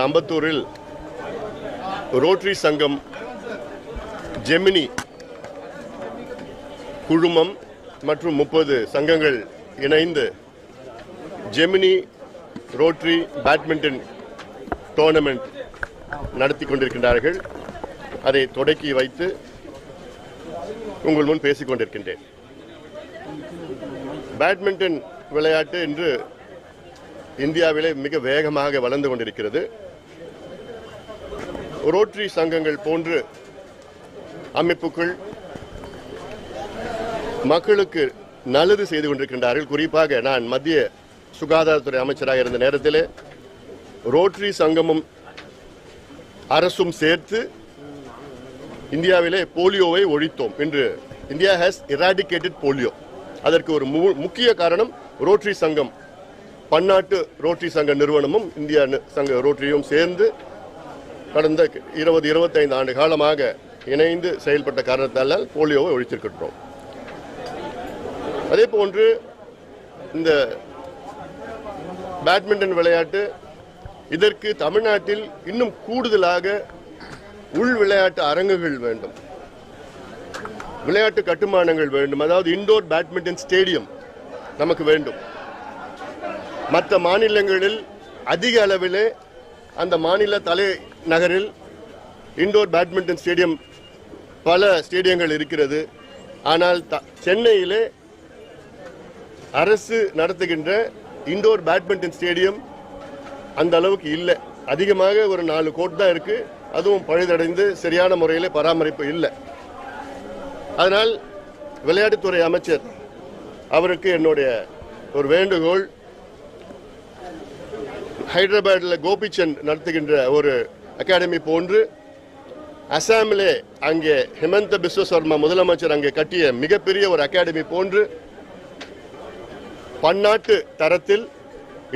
அம்பத்தூரில் rotary சங்கம் ஜெமினி குழுமம் மற்றும் முப்பது சங்கங்கள் இணைந்து ஜெமினி ரோட்டரி பேட்மிண்டன் டோர்னமெண்ட் நடத்தி கொண்டிருக்கின்றார்கள். அதை தொடக்கி வைத்து உங்கள் முன் பேசிக் கொண்டிருக்கின்றேன். பேட்மிண்டன் விளையாட்டு இன்று இந்தியாவிலே மிக வேகமாக வளர்ந்து கொண்டிருக்கிறது. ரோட்டரி சங்கங்கள் போன்று அமைப்புகள் மக்களுக்கு நல்லது செய்து கொண்டிருக்கின்றார்கள். குறிப்பாக நான் மத்திய சுகாதாரத்துறை அமைச்சராக இருந்த நேரத்திலே ரோட்டரி சங்கமும் அரசும் சேர்த்து இந்தியாவிலே போலியோவை ஒழித்தோம். என்று இந்தியா ஹேஸ் இராடிகேட்டட் போலியோ அதற்கு ஒரு மு- முக்கிய காரணம் ரோட்டரி சங்கம். பன்னாட்டு ரோட்டரி சங்க நிறுவனமும் இந்தியா சங்க ரோட்டரியும் சேர்ந்து கடந்த இருபது இருபத்தைந்து ஆண்டு காலமாக இணைந்து செயல்பட்ட காரணத்தால் போலியோவை ஒழித்திருக்கின்றோம். அதே போன்று இந்த பேட்மிண்டன் விளையாட்டு இதற்கு தமிழ்நாட்டில் இன்னும் கூடுதலாக உள் விளையாட்டு அரங்குகள் வேண்டும். விளையாட்டு கட்டுமானங்கள் வேண்டும். அதாவது இண்டோர் பேட்மிண்டன் ஸ்டேடியம் நமக்கு வேண்டும். மற்ற மாநிலங்களில் அதிக அளவிலே அந்த மாநில தலை நகரில் இண்டோர் பேட்மிண்டன் ஸ்டேடியம் பல ஸ்டேடியங்கள் இருக்கிறது. ஆனால் த- சென்னையிலே அரசு நடத்துகின்ற இண்டோர் பேட்மிண்டன் ஸ்டேடியம் அந்த அளவுக்கு இல்லை. அதிகமாக ஒரு நாலு கோட் தான் இருக்கு. அதுவும் பழுதடைந்து சரியான முறையில் பராமரிப்பு இல்லை. அதனால் விளையாட்டுத்துறை அமைச்சர் அவருக்கு என்னுடைய ஒரு வேண்டுகோள். ஹைதராபாத்தில் கோபிச்சந்த் நடத்துகின்ற ஒரு அகாடமி போன்று அசாமிலே அங்கே ஹிமந்த பிஸ்வ சர்மா முதலமைச்சர் அங்கே கட்டிய மிகப்பெரிய ஒரு அகாடமி போன்று பன்னாட்டு தரத்தில்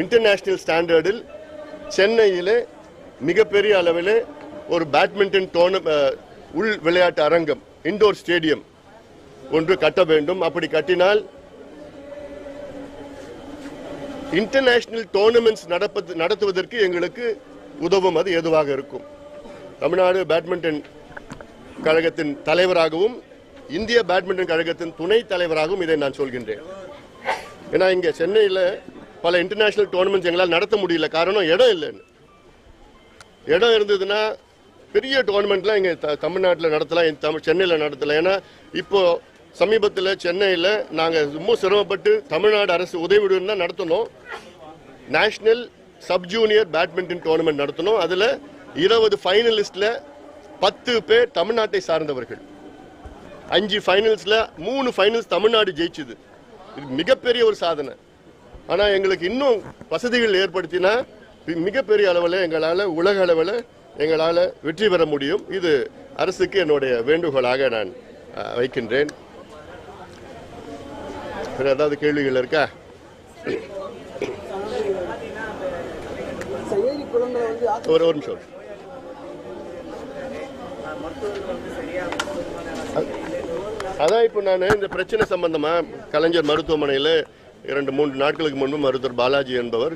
இன்டர்நேஷனல் ஸ்டாண்டர்டில் சென்னையிலே மிகப்பெரிய அளவில் ஒரு பேட்மிண்டன் டோர்ன உள் விளையாட்டு அரங்கம் இண்டோர் ஸ்டேடியம் ஒன்று கட்ட வேண்டும். அப்படி கட்டினால் இன்டர்நேஷனல் டோர்னமெண்ட்ஸ் நடப்பது நடத்துவதற்கு எங்களுக்கு உதவும் அது ஏதுவாக இருக்கும். தமிழ்நாடு பேட்மிண்டன் கழகத்தின் தலைவராகவும் இந்திய பேட்மிண்டன் கழகத்தின் துணை தலைவராகவும் இதை நான் சொல்கின்றேன். ஏன்னா இங்கே சென்னையில் பல இன்டர்நேஷனல் டோர்னமெண்ட்ஸ் எங்களால் நடத்த முடியல. காரணம் இடம் இல்லைன்னு. இடம் இருந்ததுன்னா பெரிய டோர்னமெண்ட்லாம் இங்கே த தமிழ்நாட்டில் நடத்தலாம் தமிழ் சென்னையில் நடத்தலாம். ஏன்னா இப்போ சமீபத்தில் சென்னையில் நாங்கள் ரொம்ப சிரமப்பட்டு தமிழ்நாடு அரசு உதவியுடன் தான் நடத்தினோம். National sub junior badminton tournament நடத்தணும். அதில் இருபது ஃபைனலிஸ்டில் பத்து பேர் தமிழ்நாட்டை சார்ந்தவர்கள். அஞ்சு ஃபைனல்ஸில் மூணு ஃபைனல்ஸ் தமிழ்நாடு ஜெயிச்சுது. இது மிகப்பெரிய ஒரு சாதனை. ஆனால் எங்களுக்கு இன்னும் வசதிகள் ஏற்படுத்தினா மிகப்பெரிய அளவில் எங்களால் உலக அளவில் எங்களால் வெற்றி பெற முடியும். இது அரசுக்கு என்னுடைய வேண்டுகோளாக நான் வைக்கின்றேன். வேறு ஏதாவது கேள்விகள் இருக்கா? ஒரு ஒரு நிமிஷம் அதான் இப்போ நான் இந்த பிரச்சனை சம்பந்தமாக கலைஞர் மருத்துவமனையில் இரண்டு மூன்று நாட்களுக்கு முன்பு மருத்துவர் பாலாஜி என்பவர்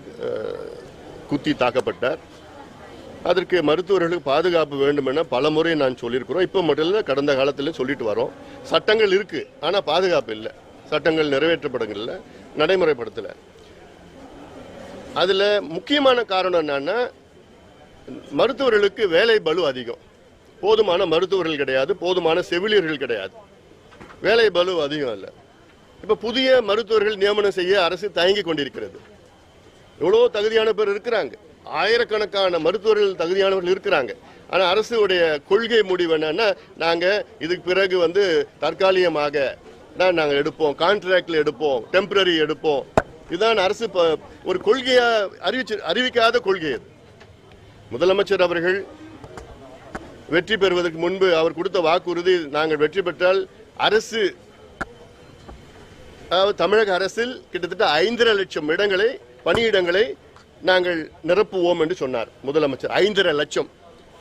குத்தி தாக்கப்பட்டார். அதற்கு மருத்துவர்களுக்கு பாதுகாப்பு வேண்டும் என பல முறை நான் சொல்லியிருக்கிறோம். இப்போ மட்டும் இல்லை கடந்த காலத்தில் சொல்லிட்டு வரோம். சட்டங்கள் இருக்குது ஆனால் பாதுகாப்பு இல்லை. சட்டங்கள் நிறைவேற்றப்படங்கள்ல நடைமுறைப்படுத்தலை. அதில் முக்கியமான காரணம் என்னன்னா மருத்துவர்களுக்கு வேலை பலு அதிகம். போதுமான மருத்துவர்கள் கிடையாது போதுமான செவிலியர்கள் கிடையாது. வேலை பலு அதிகம் இல்லை. இப்போ புதிய மருத்துவர்கள் நியமனம் செய்ய அரசு தயங்கி கொண்டிருக்கிறது. எவ்வளோ தகுதியான பேர் இருக்கிறாங்க? ஆயிரக்கணக்கான மருத்துவர்கள் தகுதியானவர்கள் இருக்கிறாங்க. ஆனால் அரசுடைய கொள்கை முடிவு என்னன்னா நாங்கள் இதுக்கு பிறகு வந்து தற்காலிகமாக தான் நாங்கள் எடுப்போம். கான்ட்ராக்டில் எடுப்போம். டெம்பரரி எடுப்போம். இதுதான் அரசு ஒரு கொள்கையா அறிவிச்சு அறிவிக்காத கொள்கை அது. முதலமைச்சர் அவர்கள் வெற்றி பெறுவதற்கு முன்பு அவர் கொடுத்த வாக்குறுதி நாங்கள் வெற்றி பெற்றால் அரசு அதாவது தமிழக அரசில் கிட்டத்தட்ட ஐந்தரை லட்சம் இடங்களை பணியிடங்களை நாங்கள் நிரப்புவோம் என்று சொன்னார் முதலமைச்சர். ஐந்தரை லட்சம்.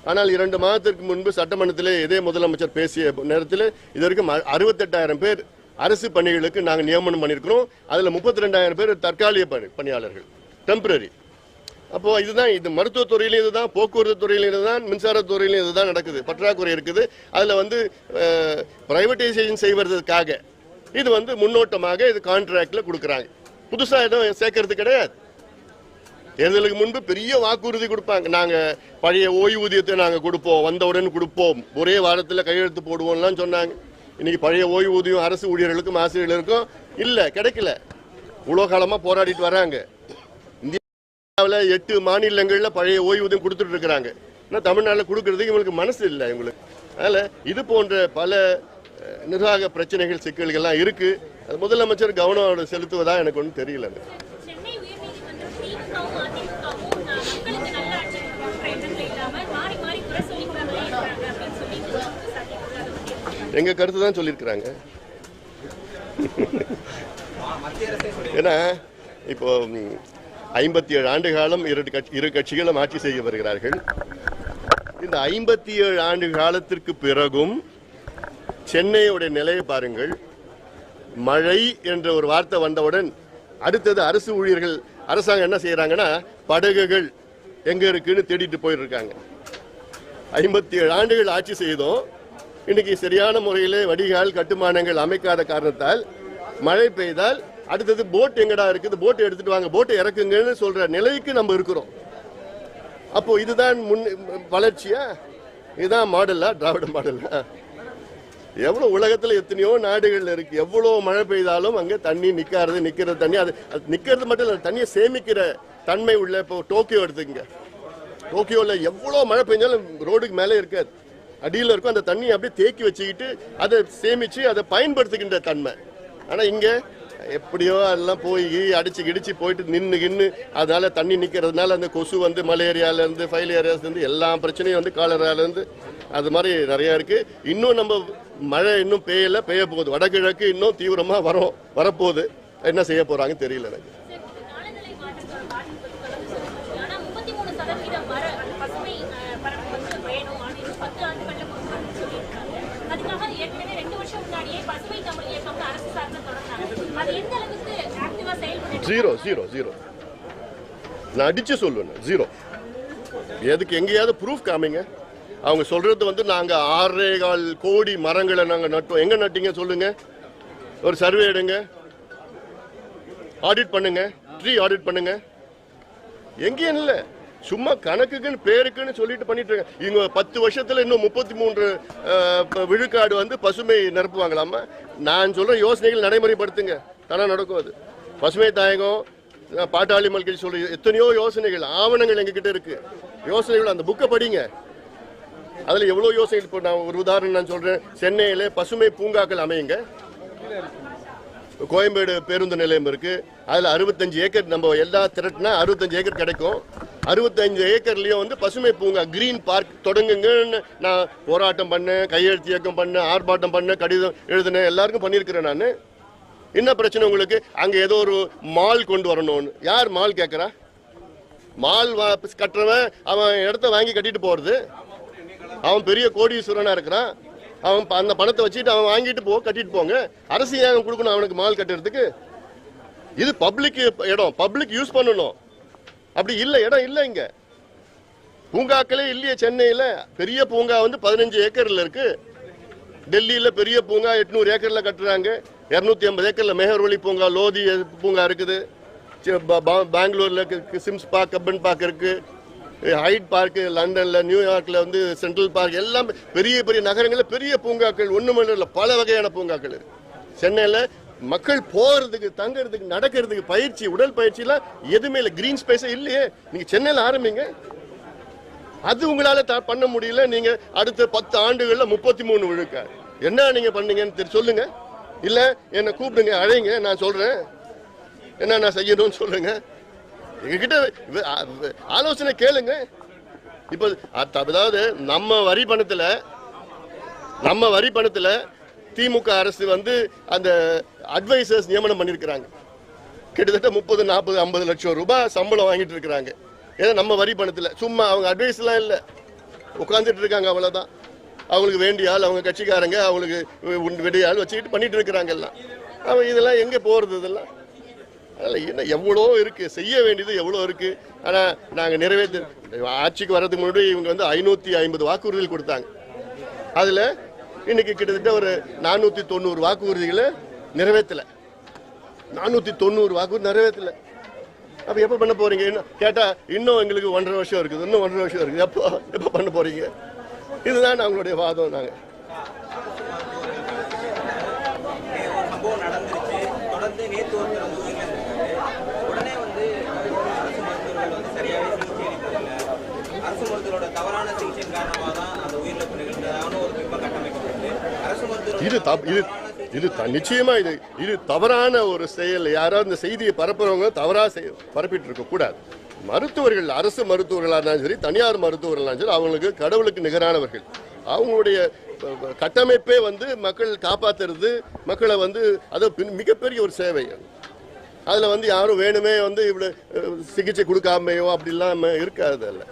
ஆனால் இரண்டு மாதத்திற்கு முன்பு சட்டமன்றத்திலே இதே முதலமைச்சர் பேசிய நேரத்தில் இது வரைக்கும் அறுபத்தெட்டாயிரம் பேர் அரசு பணிகளுக்கு நாங்கள் நியமனம் பண்ணியிருக்கிறோம் அதில் முப்பத்தி ரெண்டாயிரம் பேர் தற்காலிக பணி பணியாளர்கள். டெம்பரரி அப்போ இதுதான் இது மருத்துவத்துறையிலும் இதுதான் போக்குவரத்து துறையிலும் இதுதான் மின்சாரத்துறையிலும் இதுதான் நடக்குது. பற்றாக்குறை இருக்குது. அதில் வந்து பிரைவேட்டைசேஷன் செய்வதற்காக இது வந்து முன்னோட்டமாக இது கான்ட்ராக்டில் கொடுக்குறாங்க. புதுசாக எதுவும் சேர்க்கறது கிடையாது. தேர்தலுக்கு முன்பு பெரிய வாக்குறுதி கொடுப்பாங்க. நாங்கள் பழைய ஓய்வூதியத்தை நாங்கள் கொடுப்போம். வந்தவுடன் கொடுப்போம். ஒரே வாரத்தில் கையெழுத்து போடுவோம்லாம் சொன்னாங்க. இன்னைக்கு பழைய ஓய்வூதியம் அரசு ஊழியர்களுக்கும் ஆசிரியர்களுக்கும் இல்லை கிடைக்கல. இவ்வளோ காலமா போராடிட்டு வராங்க. இந்தியாவில் எட்டு மாநிலங்களில் பழைய ஓய்வூதியம் கொடுத்துட்டு இருக்கிறாங்க. ஆனால் தமிழ்நாட்டில் கொடுக்கறதுக்கு இவங்களுக்கு மனசு இல்லை இவங்களுக்கு. அதனால் இது போன்ற பல நிர்வாக பிரச்சனைகள் சிக்கல்கள்லாம் இருக்குது அது முதலமைச்சர் கவனம் செலுத்துவதா எனக்கு ஒன்றும் தெரியல எனக்கு. சென்னை உயர்நீதிமன்றம் திமுகவும் அதிமுகவும் மக்களுக்கு நல்ல ஆட்சி கொடுக்குற எண்ணங்கள் இல்லாம மாறி மாறி குறை சொல்லிக்கிறாங்களே இருக்கிறாங்க அப்படின்னு சொல்லி குற்றம் சாட்டியிருக்காங்க. எங்கள் கருத்து தான் சொல்லியிருக்கிறாங்க. ஏன்னா இப்போ ஐம்பத்தி ஏழு ஆண்டு காலம் இரு கட்சி இரு கட்சிகளும் ஆட்சி செய்ய வருகிறார்கள். இந்த ஐம்பத்தி ஏழு ஆண்டு காலத்திற்கு பிறகும் சென்னையுடைய நிலையை பாருங்கள். மழை என்ற ஒரு வார்த்தை வந்தவுடன் அடுத்தது அரசு ஊழியர்கள் அரசாங்கம் என்ன செய்கிறாங்கன்னா படகுகள் எங்கே இருக்குன்னு தேடிட்டு போயிருக்காங்க ஐம்பத்தி ஏழு ஆண்டுகள் ஆட்சி செய்தோம். இன்னைக்கு சரியான முறையில் வடிகால் கட்டுமானங்கள் அமைக்காத காரணத்தால் மழை பெய்தால் அடுத்தது போட் எங்கடா இருக்குது? போட்டை எடுத்துட்டு வாங்க. போட்டை இறக்குங்கன்னு சொல்ற நிலைக்கு நம்ம இருக்கிறோம். அப்போ இதுதான் முன் வளர்ச்சியா? இதுதான் மாடலா திராவிட மாடலா எவ்வளோ உலகத்தில் எத்தனையோ நாடுகளில் இருக்கு. எவ்வளோ மழை பெய்தாலும் அங்கே தண்ணி நிற்காது நிற்கிற தண்ணி. அது அது நிற்கிறது மட்டும் இல்லை தண்ணியை சேமிக்கிற தன்மை உள்ள இப்போ டோக்கியோ எடுத்துக்கங்க. டோக்கியோவில் எவ்வளோ மழை பெஞ்சாலும் ரோடுக்கு மேலே இருக்காது. அடியில் இருக்கும் அந்த தண்ணியை அப்படியே தேக்கி வச்சுக்கிட்டு அதை சேமித்து அதை பயன்படுத்துகின்ற தன்மை. ஆனால் இங்கே எப்படியோ அதெல்லாம் போய் அடிச்சு கிடிச்சு போயிட்டு நின்று கின்னு அதனால தண்ணி நிற்கிறதுனால அந்த கொசு வந்து மலேரியால ஃபைலேரியாஸ்லேருந்து எல்லா பிரச்சனையும் வந்து காலராலேருந்து அது மாதிரி நிறையா இருக்குது இன்னும் நம்ம மழை இன்னும் பெய்யல பெய்ய போகுது. வடகிழக்கு இன்னும் தீவிரமாக வரும் வரப்போகுது. என்ன செய்ய போகிறாங்கன்னு தெரியல எனக்கு சரி, காலநிலை மாற்றத்தோட பாதிப்பு தொடர்ந்து சொல்லிட்டு ஆனா முப்பத்தி மூணு சதவீதம் வர அந்த பசுமை அஹ், பரப்பு வந்து வேணும் அப்படின்னு பத்து ஆண்டுகள்ல கொடுக்கணும்னு சொல்லியிருக்காங்க அதுக்காக ஏற்கனவே ரெண்டு வருஷம் முன்னாடியே பசுமை தமிழ் இயக்கம் அரசு சார்பில் தொடங்கினாங்க அது எந்த அளவுக்கு ஆக்டிவா செயல்பட்டு ஜீரோ ஜீரோ ஜீரோ. நான் அடிச்சு சொல்லுவேன் ஜீரோ. எதுக்கு எங்கேயாவது ப்ரூஃப் காமிங்க. அவங்க சொல்றது வந்து நாங்க ஆறே கால் கோடி மரங்களை நாங்க நட்டோம். எங்க நட்டீங்க சொல்லுங்க. ஒரு சர்வே எடுங்க. ஆடிட் பண்ணுங்க. ட்ரீ ஆடிட் பண்ணுங்க. எங்கேயும் இல்லை. சும்மா கணக்குக்குன்னு பேருக்குன்னு சொல்லிட்டு பண்ணிட்டு இருக்காங்க இவங்க பத்து வருஷத்துல இன்னும் முப்பத்தி மூன்று விழுக்காடு வந்து பசுமை நிரப்புவாங்களாமா? நான் சொல்ற யோசனைகள் நடைமுறைப்படுத்துங்க. தானே நடக்கும் அது. பசுமை தாயகம் பாட்டாளி மக்கள் சொல்ற எத்தனையோ யோசனைகள் ஆவணங்கள் எங்ககிட்ட இருக்கு. யோசனைகள் அந்த புக்கை படிங்க. அதுல எவ்வளவு யோசனைகள்? இப்போ நான் ஒரு உதாரணம் நான் சொல்றேன். சென்னையில பசுமை பூங்காக்கள் அமையுங்க. கோயம்பேடு பேருந்து நிலையம் இருக்கு. அதுல அறுபத்தஞ்சு ஏக்கர் நம்ம எல்லா திரட்டினா அறுபத்தஞ்சு ஏக்கர் கிடைக்கும். அறுபத்தஞ்சு ஏக்கர்லேயும் வந்து பசுமை பூங்கா கிரீன் பார்க் தொடங்குங்கன்னு நான் போராட்டம் பண்ணேன் கையெழுத்து இயக்கம் பண்ணேன் ஆர்ப்பாட்டம் பண்ணேன் கடிதம் எழுதினேன் எல்லாருக்கும் பண்ணியிருக்கிறேன் நான். என்ன பிரச்சனை உங்களுக்கு? அங்கே ஏதோ ஒரு மால் கொண்டு வரணும்னு. யார் மால் கேட்குறா மால் வா- கட்டுறவன் அவன் இடத்த வாங்கி கட்டிட்டு போகிறது அவன் பெரிய கோடீஸ்வரனாக இருக்கிறான். அவன் ப- அந்த பணத்தை வச்சுட்டு அவன் வாங்கிட்டு போ கட்டிட்டு போங்க. அரசு ஏன் கொடுக்கணும் அவனுக்கு மால் கட்டுறதுக்கு? இது பப்ளிக் இடம். பப்ளிக் யூஸ் பண்ணணும். அப்படி இல்லை இடம் இல்லை இங்க. பூங்காக்களே இல்லையே சென்னையில. பெரிய பூங்கா வந்து பதினஞ்சு ஏக்கர்ல இருக்கு. டெல்லியில பெரிய பூங்கா எட்நூறு ஏக்கர்ல கட்டுறாங்க. இருநூத்தி ஐம்பது ஏக்கர்ல மெஹர்வழி பூங்கா லோதி பூங்கா இருக்குது. பெங்களூரில் பெங்களூர்ல சிம்ஸ் பார்க் கப்பன் பார்க் இருக்கு. ஹைட் பார்க் லண்டன்ல நியூயார்க்ல வந்து சென்ட்ரல் பார்க் எல்லாம் பெரிய பெரிய நகரங்களில் பெரிய பூங்காக்கள் ஒண்ணு இல்லை பல வகையான பூங்காக்கள் இருக்கு. சென்னையில மக்கள் போகிறதுக்கு தங்குறதுக்கு நடக்கிறதுக்கு பயிற்சி உடல் பயிற்சி எதுவுமே இல்லை. கிரீன் ஸ்பேஸே இல்லையே. நீங்கள் சென்னையில் ஆரம்பிங்க. அது உங்களால் த- பண்ண முடியல. நீங்கள் அடுத்த பத்து ஆண்டுகளில் முப்பத்தி மூணு விழுக்க. என்ன நீங்கள் பண்ணீங்கன்னு தெரி- சொல்லுங்க. இல்லை என்னை கூப்பிடுங்க அழைங்க. நான் சொல்கிறேன் என்ன நான் செய்யணும்னு சொல்லுங்க. எங்ககிட்ட ஆலோசனை கேளுங்க. இப்போ அதாவது நம்ம வரி பணத்தில் நம்ம வரி பணத்தில் திமுக அரசு வந்து அந்த அட்வைசர்ஸ் நியமனம் பண்ணியிருக்கிறாங்க. கிட்டத்தட்ட முப்பது நாற்பது ஐம்பது லட்சம் ரூபாய் சம்பளம் வாங்கிட்டு இருக்கிறாங்க. ஏன்னா நம்ம வரி பணத்தில். சும்மா அவங்க அட்வைஸ்லாம் இல்லை. உட்காந்துட்டு இருக்காங்க அவ்வளோதான் அவங்களுக்கு வேண்டிய ஆள் அவங்க கட்சிக்காரங்க அவங்களுக்கு உண்டு வெடிய ஆள் வச்சுக்கிட்டு பண்ணிட்டு இருக்கிறாங்க எல்லாம். அவன் இதெல்லாம் எங்கே போகிறது இதெல்லாம்? அதில் என்ன எவ்வளோ இருக்குது செய்ய வேண்டியது எவ்வளோ இருக்குது ஆனால் நாங்கள் நிறைவேற்ற ஆட்சிக்கு வர்றதுக்கு முன்னாடி இவங்க வந்து ஐநூற்றி ஐம்பது வாக்குறுதிகள் கொடுத்தாங்க. அதில் இன்னைக்கு கிட்டத்தட்ட ஒரு நானூற்றி தொண்ணூறு வாக்குறுதிகளை நிறைவேற்றலை நானூற்றி தொண்ணூறு வாக்குறுதி நிறைவேற்றலை அப்போ எப்போ பண்ண போறீங்க? இன்னும் கேட்டால் இன்னும் எங்களுக்கு ஒன்றரை வருஷம் இருக்குது இன்னும் ஒன்றரை வருஷம் இருக்குது. எப்போ எப்போ பண்ண போறீங்க? இதுதான் அவங்களுடைய வாதம் நாங்கள் தொடர்ந்து நேற்று ஒருத்தர் வந்து உயிரிழந்திருக்காரு உடனே வந்து அரசு மருத்துவர்கள் வந்து சரியாகவே சிகிச்சை அளிப்பதில்லை அரசு மருத்துவரோட தவறான சிகிச்சையின் காரணமாக தான் அந்த உயிரிழப்பு நிகழ்ந்ததான ஒரு பிம்பம் கட்டமைக்கப்படுது அரசு மருத்துவர் இது தப் இது இது நிச்சயமா இது இது தவறான ஒரு செயல். யாராவது இந்த செய்தியை பரப்புறவங்க தவறாக செய் பரப்பிட்டு இருக்க கூடாது. மருத்துவர்கள் அரசு மருத்துவர்களாக இருந்தாலும் சரி தனியார் மருத்துவர்களாக இருந்தாலும் சரி அவங்களுக்கு கடவுளுக்கு நிகரானவர்கள். அவங்களுடைய கட்டமைப்பே வந்து மக்கள் காப்பாத்துறது மக்களை வந்து அது பின்- மிகப்பெரிய ஒரு சேவை அதில் வந்து யாரும் வேணுமே வந்து இவ்வளோ சிகிச்சை கொடுக்காமையோ அப்படிலாம் இருக்காது அதில்.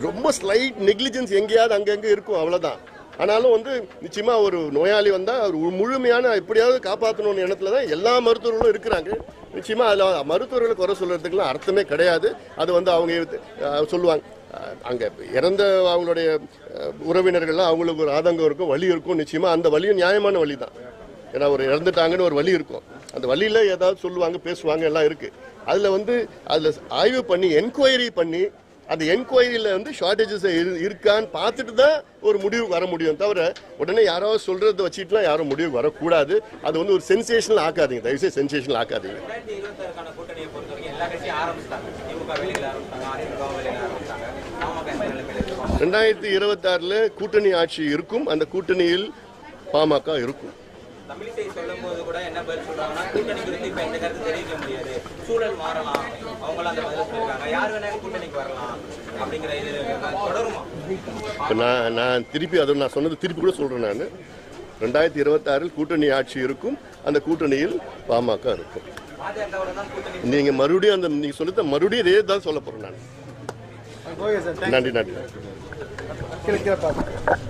ரொம்ப ஸ்லைட் நெக்லிஜென்ஸ் எங்கேயாவது அங்கங்கே இருக்கும் அவ்வளோதான் ஆனாலும் வந்து நிச்சயமா ஒரு நோயாளி வந்தால் அவர் முழுமையான எப்படியாவது காப்பாற்றணும்னு எண்ணத்தில் தான் எல்லா மருத்துவர்களும் இருக்கிறாங்க. நிச்சயமா அதில் மருத்துவர்களை குறை சொல்கிறதுக்குலாம் அர்த்தமே கிடையாது. அது வந்து அவங்க சொல்லுவாங்க. அங்கே இறந்த அவங்களுடைய உறவினர்கள்லாம் அவங்களுக்கு ஒரு ஆதங்கம் இருக்கும் வழி இருக்கும். நிச்சயமாக அந்த வழியும் நியாயமான வழி தான் ஏன்னா ஒரு இறந்துட்டாங்கன்னு ஒரு வழி இருக்கும். அந்த வழியில் ஏதாவது சொல்லுவாங்க பேசுவாங்க எல்லாம் இருக்குது அதில் வந்து அதில் ஆய்வு பண்ணி என்கொயரி பண்ணி அந்த என்கொயரியில வந்து ஷார்டேஜஸ் இருக்கான்னு பார்த்துட்டு தான் ஒரு முடிவு வர முடியும் தவிர உடனே யாராவது சொல்றதை வச்சுட்டுலாம் யாரும் முடிவு வரக்கூடாது. அது வந்து ஒரு சென்சேஷனல் ஆக்காதீங்க. தயவுசெய்து சென்சேஷனல் ஆக்காதீங்க. ரெண்டாயிரத்தி இருபத்தாறுல கூட்டணி ஆட்சி இருக்கும். அந்த கூட்டணியில் பாமக இருக்கும். தமிழிசை சொல்லும் போது கூட என்ன பதில் சொல்றாங்கன்னா கூட்டணி குறித்து இப்ப எந்த கருத்து தெரிவிக்க முடியாது. சூழல் மாறலாம். அவங்களும் அந்த பதில் சொல்லியிருக்காங்க யார் வேணாலும் கூட்டணிக்கு வரலாம் அப்படிங்கிற இது தொடருமா? இப்போ நான் நான் திருப்பி அதை நான் சொன்னது திருப்பி கூட சொல்கிறேன் நான். ரெண்டாயிரத்தி இருபத்தாறில் கூட்டணி ஆட்சி இருக்கும். அந்த கூட்டணியில் பாமக இருக்கும். நீங்கள் மறுபடியும் அந்த நீங்கள் சொல்லுத்த மறுபடியும் இதே தான் சொல்ல போகிறேன் நான். நன்றி நன்றி.